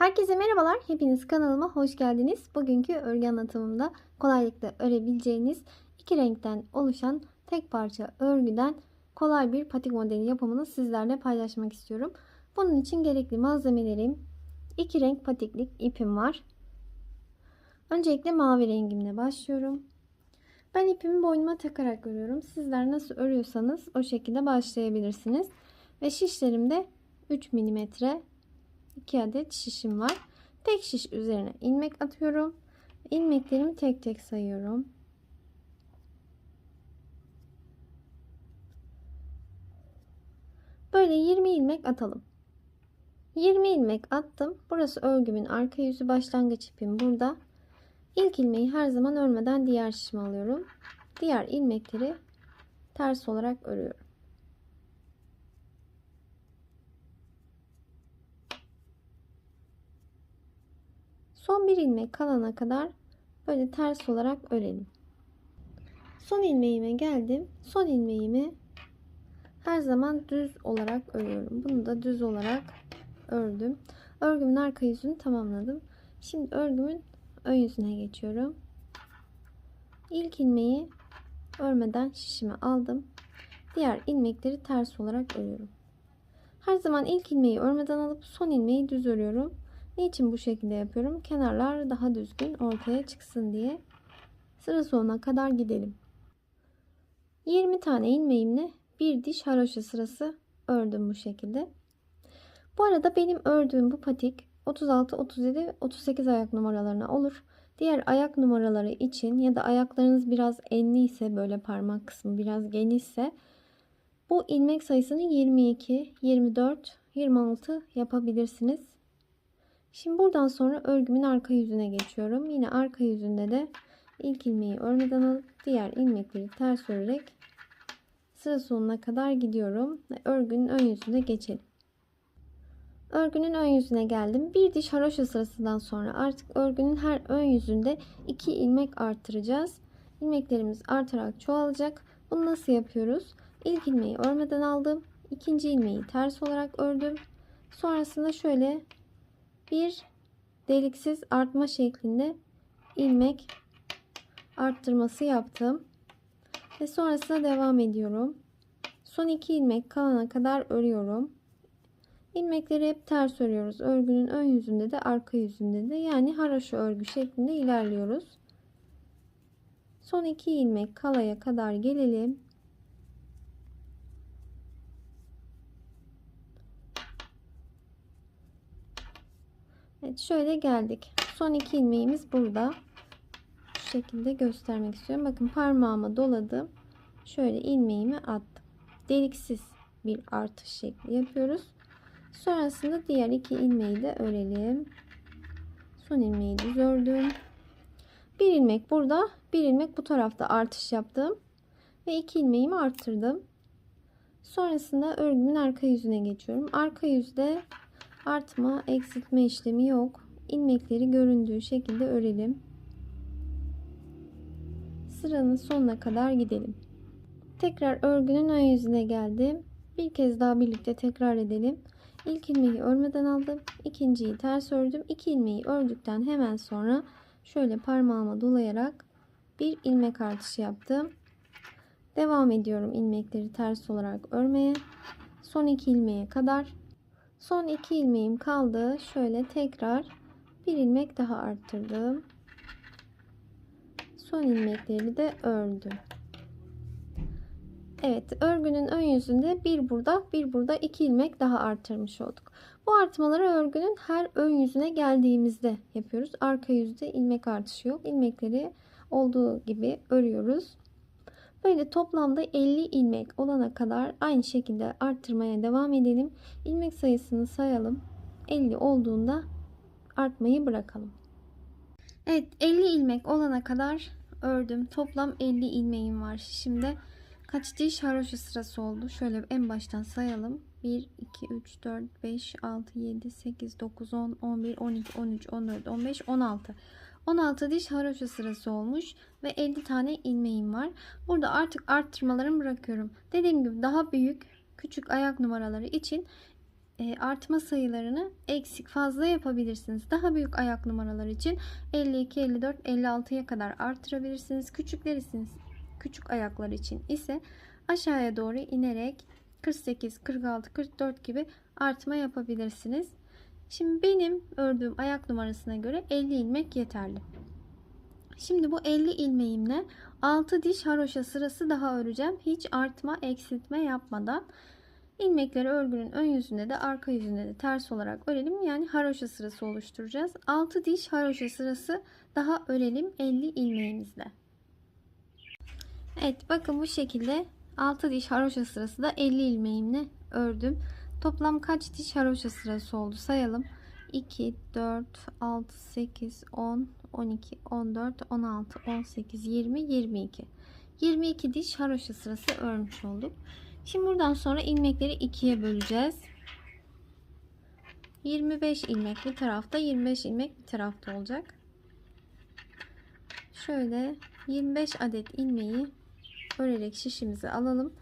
Herkese merhabalar. Hepiniz kanalıma hoş geldiniz. Bugünkü örgü anlatımımda kolaylıkla örebileceğiniz iki renkten oluşan tek parça örgüden kolay bir patik modeli yapımını sizlerle paylaşmak istiyorum. Bunun için gerekli malzemelerim iki renk patiklik ipim var. Öncelikle mavi rengimle başlıyorum. Ben ipimi boynuma takarak örüyorum. Sizler nasıl örüyorsanız o şekilde başlayabilirsiniz. Ve şişlerimde 3 milimetre 2 adet şişim var. Tek şiş üzerine ilmek atıyorum. İlmeklerimi tek tek sayıyorum. Böyle 20 ilmek atalım. 20 ilmek attım. Burası örgümün arka yüzü başlangıç ipim burada. İlk ilmeği her zaman örmeden diğer şişime alıyorum. Diğer ilmekleri ters olarak örüyorum. Son bir ilmek kalana kadar böyle ters olarak örelim. Son ilmeğime geldim. Son ilmeğimi her zaman düz olarak örüyorum. Bunu da düz olarak ördüm. Örgümün arka yüzünü tamamladım. Şimdi örgümün ön yüzüne geçiyorum. İlk ilmeği örmeden şişime aldım. Diğer ilmekleri ters olarak örüyorum. Her zaman ilk ilmeği örmeden alıp son ilmeği düz örüyorum. Niçin bu şekilde yapıyorum? Kenarlar daha düzgün ortaya çıksın diye. Sıra sonuna kadar gidelim. 20 tane ilmeğimle bir diş haroşa sırası ördüm bu şekilde. Bu arada benim ördüğüm bu patik 36, 37, 38 ayak numaralarına olur. Diğer ayak numaraları için ya da ayaklarınız biraz enli ise böyle parmak kısmı biraz genişse bu ilmek sayısını 22, 24, 26 yapabilirsiniz. Şimdi buradan sonra örgümün arka yüzüne geçiyorum. Yine arka yüzünde de ilk ilmeği örmeden alıp diğer ilmekleri ters örerek sıra sonuna kadar gidiyorum. Ve örgünün ön yüzüne geçelim. Örgünün ön yüzüne geldim. Bir diş haroşa sırasından sonra artık örgünün her ön yüzünde iki ilmek arttıracağız. İlmeklerimiz artarak çoğalacak. Bunu nasıl yapıyoruz? İlk ilmeği örmeden aldım. İkinci ilmeği ters olarak ördüm. Sonrasında şöyle bir deliksiz artma şeklinde ilmek arttırması yaptım. Ve sonrasında devam ediyorum. Son iki ilmek kalana kadar örüyorum. İlmekleri hep ters örüyoruz. Örgünün ön yüzünde de arka yüzünde de yani haraşo örgü şeklinde ilerliyoruz. Son iki ilmek kalaya kadar gelelim. Evet şöyle geldik. Son iki ilmeğimiz burada. Şu şekilde göstermek istiyorum. Bakın parmağıma doladım. Şöyle ilmeğimi attım. Deliksiz bir artış şekli yapıyoruz. Sonrasında diğer iki ilmeği de örelim. Son ilmeği düz ördüm. Bir ilmek burada, bir ilmek bu tarafta artış yaptım. Ve iki ilmeğimi arttırdım. Sonrasında örgümün arka yüzüne geçiyorum. Arka yüzde artma, eksiltme işlemi yok. İlmekleri göründüğü şekilde örelim. Sıranın sonuna kadar gidelim. Tekrar örgünün ön yüzüne geldim. Bir kez daha birlikte tekrar edelim. İlk ilmeği örmeden aldım. ikinciyi ters ördüm. İki ilmeği ördükten hemen sonra şöyle parmağıma dolayarak bir ilmek artışı yaptım. Devam ediyorum ilmekleri ters olarak örmeye. Son iki ilmeğe kadar. Son iki ilmeğim kaldı. Şöyle tekrar bir ilmek daha arttırdım. Son ilmekleri de ördüm. Evet örgünün ön yüzünde bir burada bir burada iki ilmek daha arttırmış olduk. Bu artmaları örgünün her ön yüzüne geldiğimizde yapıyoruz. Arka yüzde ilmek artışı yok. İlmekleri olduğu gibi örüyoruz. Böyle toplamda 50 ilmek olana kadar aynı şekilde arttırmaya devam edelim. İlmek sayısını sayalım. 50 olduğunda artmayı bırakalım. Evet 50 ilmek olana kadar ördüm. Toplam 50 ilmeğim var. Şimdi kaç diş haroşa sırası oldu? Şöyle en baştan sayalım. 1, 2, 3, 4, 5, 6, 7, 8, 9, 10, 11, 12, 13, 14, 15, 16. 16 diş haroşa sırası olmuş ve 50 tane ilmeğim var. Burada artık arttırmalarımı bırakıyorum. Dediğim gibi daha büyük küçük ayak numaraları için e, artma sayılarını eksik fazla yapabilirsiniz. Daha büyük ayak numaralar için 52, 54, 56'ya kadar artırabilirsiniz. Küçüklerisiniz. Küçük ayaklar için ise aşağıya doğru inerek 48, 46, 44 gibi artma yapabilirsiniz. Şimdi benim ördüğüm ayak numarasına göre 50 ilmek yeterli. Şimdi bu 50 ilmeğimle 6 diş haroşa sırası daha öreceğim. Hiç artma, eksiltme yapmadan. ilmekleri örgünün ön yüzünde de arka yüzünde de ters olarak örelim. Yani haroşa sırası oluşturacağız. 6 diş haroşa sırası daha örelim 50 ilmeğimizle. Evet bakın bu şekilde 6 diş haroşa sırası da 50 ilmeğimle ördüm. Toplam kaç diş haroşa sırası oldu sayalım. 2, 4, 6, 8, 10, 12, 14, 16, 18, 20, 22. 22 diş haroşa sırası örmüş olduk. Şimdi buradan sonra ilmekleri ikiye böleceğiz. 25 ilmek bir tarafta, 25 ilmek bir tarafta olacak. Şöyle 25 adet ilmeği örerek şişimizi alalım.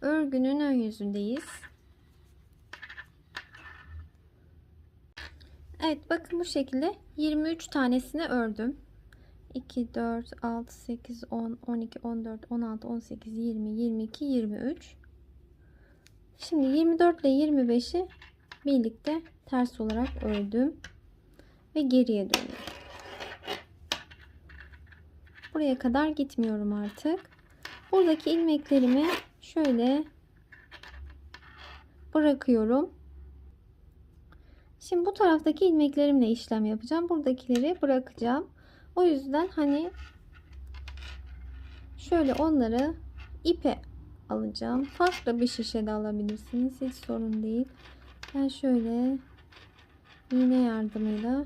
Örgünün ön yüzündeyiz. Evet bakın bu şekilde 23 tanesini ördüm. 2, 4, 6, 8, 10, 12, 14, 16, 18, 20, 22, 23. Şimdi 24 ile 25'i birlikte ters olarak ördüm. Ve geriye dönüyorum. Buraya kadar gitmiyorum artık. Buradaki ilmeklerimi şöyle bırakıyorum. Şimdi bu taraftaki ilmeklerimle işlem yapacağım. Buradakileri bırakacağım. O yüzden hani şöyle onları ipe alacağım. Farklı bir şişe de alabilirsiniz. Hiç sorun değil. Ben şöyle iğne yardımıyla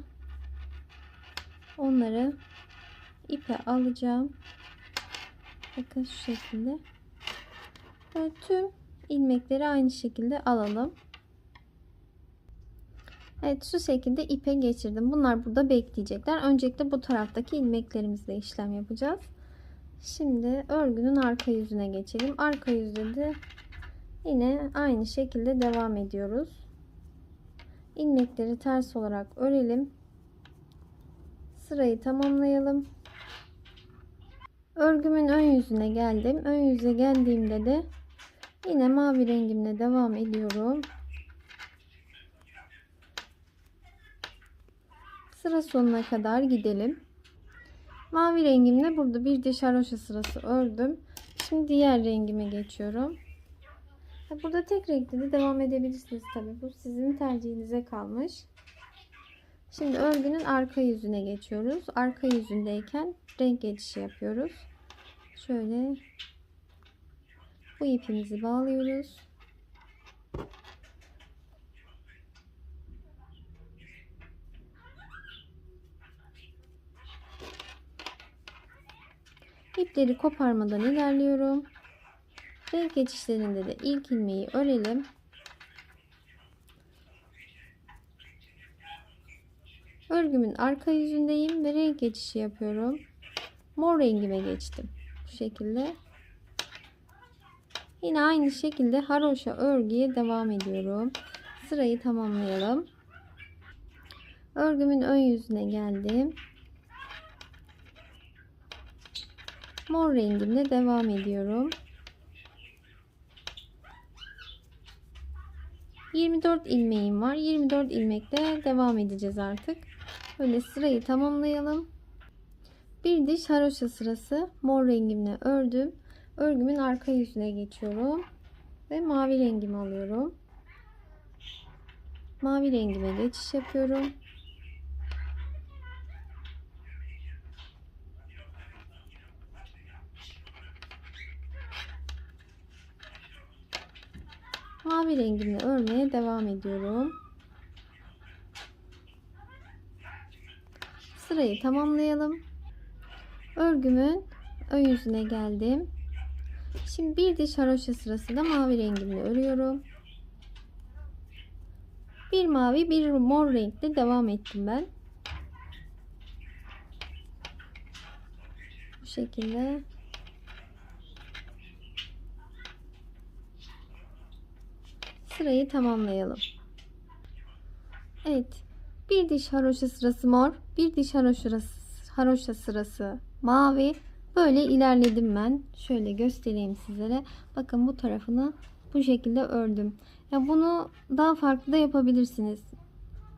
onları ipe alacağım. Bakın şu şekilde. Böyle tüm ilmekleri aynı şekilde alalım. Evet şu şekilde ipe geçirdim. Bunlar burada bekleyecekler. Öncelikle bu taraftaki ilmeklerimizle işlem yapacağız. Şimdi örgünün arka yüzüne geçelim. Arka yüzde de yine aynı şekilde devam ediyoruz. İlmekleri ters olarak örelim. Sırayı tamamlayalım. Örgümün ön yüzüne geldim. Ön yüze geldiğimde de yine mavi rengimle devam ediyorum. Sıra sonuna kadar gidelim. Mavi rengimle burada bir diş haroşa sırası ördüm. Şimdi diğer rengime geçiyorum. Burada tek renkte de devam edebilirsiniz tabi. Bu sizin tercihinize kalmış. Şimdi örgünün arka yüzüne geçiyoruz. Arka yüzündeyken renk geçişi yapıyoruz. Şöyle bu ipimizi bağlıyoruz. İpleri koparmadan ilerliyorum. Renk geçişlerinde de ilk ilmeği örelim. Örgümün arka yüzündeyim ve renk geçişi yapıyorum. Mor rengime geçtim. Bu şekilde. Yine aynı şekilde haroşa örgüye devam ediyorum. Sırayı tamamlayalım. Örgümün ön yüzüne geldim. Mor rengimle devam ediyorum. 24 ilmeğim var. 24 ilmekle devam edeceğiz artık. Böyle sırayı tamamlayalım. Bir diş haroşa sırası mor rengimle ördüm. Örgümün arka yüzüne geçiyorum. Ve mavi rengimi alıyorum. Mavi rengime geçiş yapıyorum. Mavi rengimle örmeye devam ediyorum. Sırayı tamamlayalım. Örgümün ön yüzüne geldim. Şimdi bir diş haroşa sırasında mavi rengimle örüyorum. Bir mavi bir mor renkle devam ettim ben. Bu şekilde sırayı tamamlayalım. Evet. Bir diş haroşa sırası mor. Bir diş haroşa, haroşa sırası mavi. Böyle ilerledim ben. Şöyle göstereyim sizlere. Bakın bu tarafını bu şekilde ördüm. Ya bunu daha farklı da yapabilirsiniz.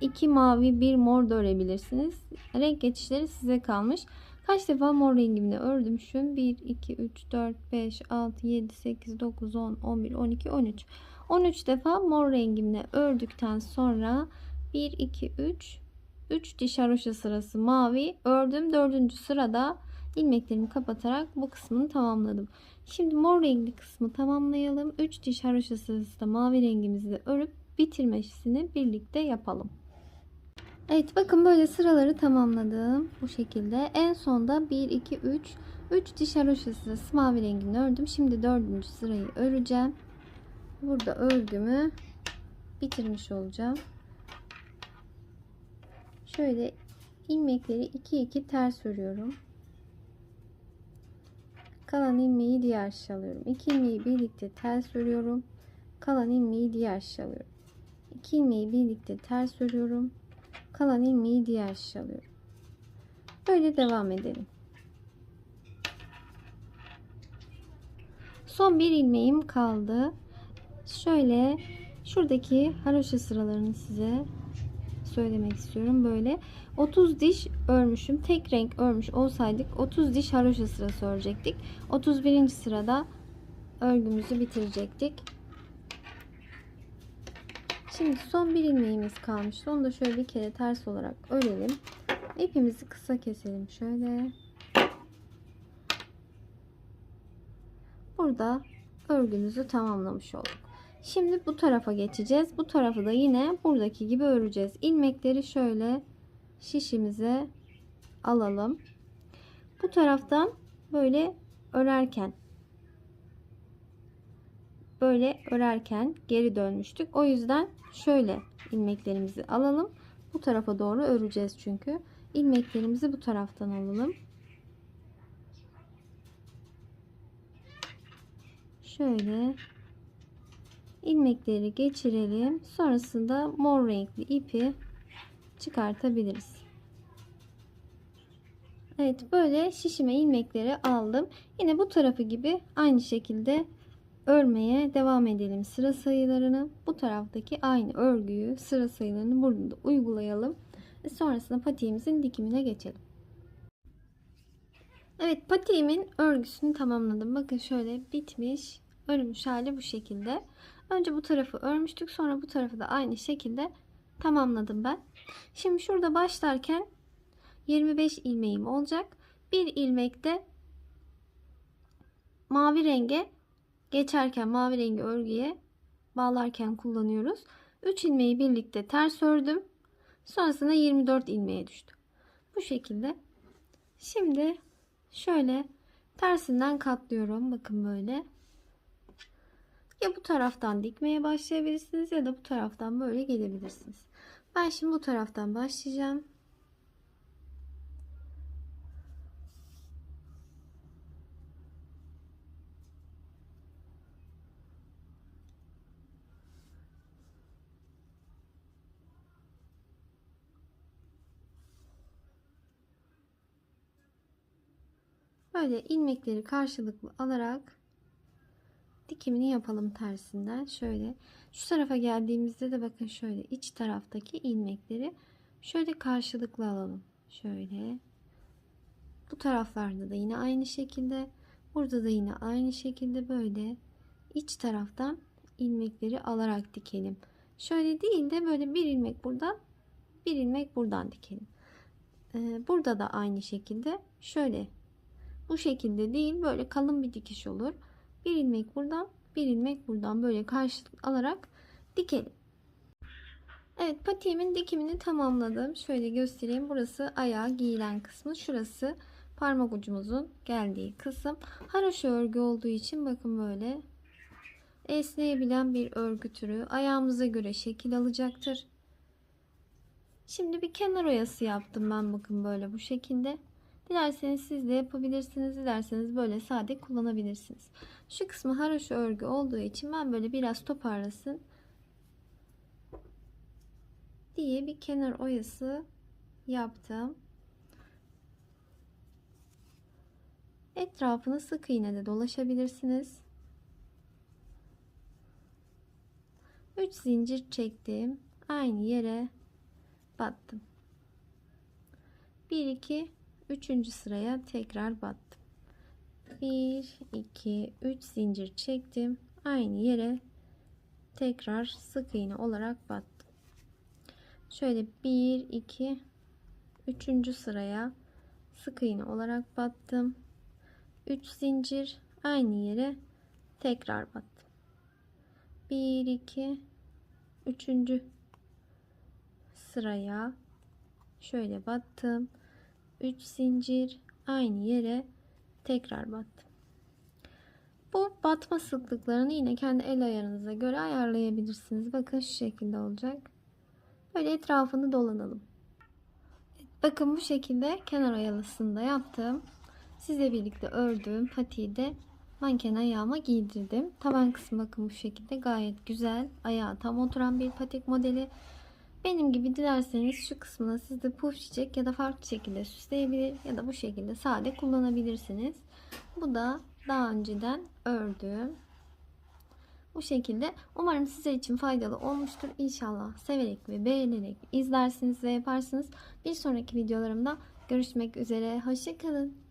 İki mavi bir mor da örebilirsiniz. Renk geçişleri size kalmış. Kaç defa mor rengimle ördüm şu 1, 2, 3, 4, 5, 6, 7, 8, 9, 10, 11, 12, 13. 13 defa mor rengimle ördükten sonra 1, 2, 3, 3 diş haroşa sırası mavi ördüm. Dördüncü sırada ilmeklerimi kapatarak bu kısmını tamamladım. Şimdi mor renkli kısmı tamamlayalım. 3 diş haroşa sırası da mavi rengimizi de örüp bitirmesini birlikte yapalım. Evet bakın böyle sıraları tamamladım. Bu şekilde. En sonda 1, 2, 3. 3 diş haroşa sırası mavi rengini ördüm. Şimdi dördüncü sırayı öreceğim. Burada örgümü bitirmiş olacağım. Şöyle ilmekleri 2 2 ters örüyorum. Kalan ilmeği diğer şişe alıyorum. 2 ilmeği birlikte ters örüyorum. Kalan ilmeği diğer şişe alıyorum. 2 ilmeği birlikte ters örüyorum. Kalan ilmeği diğer şişe alıyorum. Böyle devam edelim. Son bir ilmeğim kaldı. Şöyle şuradaki haroşa sıralarını size söylemek istiyorum. Böyle 30 diş örmüşüm. Tek renk örmüş olsaydık 30 diş haroşa sırası örecektik. 31. sırada örgümüzü bitirecektik. Şimdi son bir ilmeğimiz kalmıştı. Onu da şöyle bir kere ters olarak örelim. İpimizi kısa keselim şöyle. Burada örgümüzü tamamlamış olduk. Şimdi bu tarafa geçeceğiz. Bu tarafı da yine buradaki gibi öreceğiz. İlmekleri şöyle şişimize alalım. Bu taraftan böyle örerken böyle örerken geri dönmüştük. O yüzden şöyle ilmeklerimizi alalım. Bu tarafa doğru öreceğiz çünkü. ilmeklerimizi bu taraftan alalım. Şöyle ilmekleri geçirelim. Sonrasında mor renkli ipi çıkartabiliriz. Evet böyle şişime ilmekleri aldım. Yine bu tarafı gibi aynı şekilde örmeye devam edelim sıra sayılarını. Bu taraftaki aynı örgüyü sıra sayılarını burada da uygulayalım. Ve sonrasında patiğimizin dikimine geçelim. Evet patiğimin örgüsünü tamamladım. Bakın şöyle bitmiş. Örülmüş hali bu şekilde. Önce bu tarafı örmüştük. Sonra bu tarafı da aynı şekilde tamamladım ben. Şimdi şurada başlarken 25 ilmeğim olacak. Bir ilmekte mavi renge geçerken mavi rengi örgüye bağlarken kullanıyoruz. 3 ilmeği birlikte ters ördüm. Sonrasında 24 ilmeğe düştü. Bu şekilde. Şimdi şöyle tersinden katlıyorum. Bakın böyle. Ya bu taraftan dikmeye başlayabilirsiniz ya da bu taraftan böyle gelebilirsiniz. Ben şimdi bu taraftan başlayacağım. Böyle ilmekleri karşılıklı alarak dikimini yapalım tersinden. Şöyle şu tarafa geldiğimizde de bakın şöyle iç taraftaki ilmekleri şöyle karşılıklı alalım. Şöyle. Bu taraflarda da yine aynı şekilde. Burada da yine aynı şekilde böyle iç taraftan ilmekleri alarak dikelim. Şöyle değil de böyle bir ilmek buradan bir ilmek buradan dikelim. Ee, burada da aynı şekilde şöyle bu şekilde değil böyle kalın bir dikiş olur. Bir ilmek buradan bir ilmek buradan böyle karşılık alarak dikelim. Evet patiğimin dikimini tamamladım. Şöyle göstereyim. Burası ayağa giyilen kısmı. Şurası parmak ucumuzun geldiği kısım. Haroşa örgü olduğu için bakın böyle esneyebilen bir örgü türü. Ayağımıza göre şekil alacaktır. Şimdi bir kenar oyası yaptım ben bakın böyle bu şekilde. Dilerseniz siz de yapabilirsiniz. Dilerseniz böyle sade kullanabilirsiniz. Şu kısmı haroşa örgü olduğu için ben böyle biraz toparlasın. diye bir kenar oyası yaptım. Etrafını sık iğne de dolaşabilirsiniz. 3 zincir çektim. Aynı yere battım. 1 2 3. sıraya tekrar battım. 1 2 3 zincir çektim. Aynı yere tekrar sık iğne olarak battım. Şöyle 1 2 3. sıraya sık iğne olarak battım. 3 zincir aynı yere tekrar battım. 1 2 3. sıraya şöyle battım. 3 zincir aynı yere tekrar battım. Bu batma sıklıklarını yine kendi el ayarınıza göre ayarlayabilirsiniz. Bakın şu şekilde olacak. Böyle etrafını dolanalım. Bakın bu şekilde kenar oyalısını yaptım. Sizle birlikte ördüğüm patiği de manken ayağıma giydirdim. Taban kısmı bakın bu şekilde gayet güzel. Ayağa tam oturan bir patik modeli. Benim gibi dilerseniz şu kısmına siz de puf çiçek ya da farklı şekilde süsleyebilir ya da bu şekilde sade kullanabilirsiniz. Bu da daha önceden ördüğüm bu şekilde. Umarım sizler için faydalı olmuştur. İnşallah severek ve beğenerek izlersiniz ve yaparsınız. Bir sonraki videolarımda görüşmek üzere. Hoşçakalın.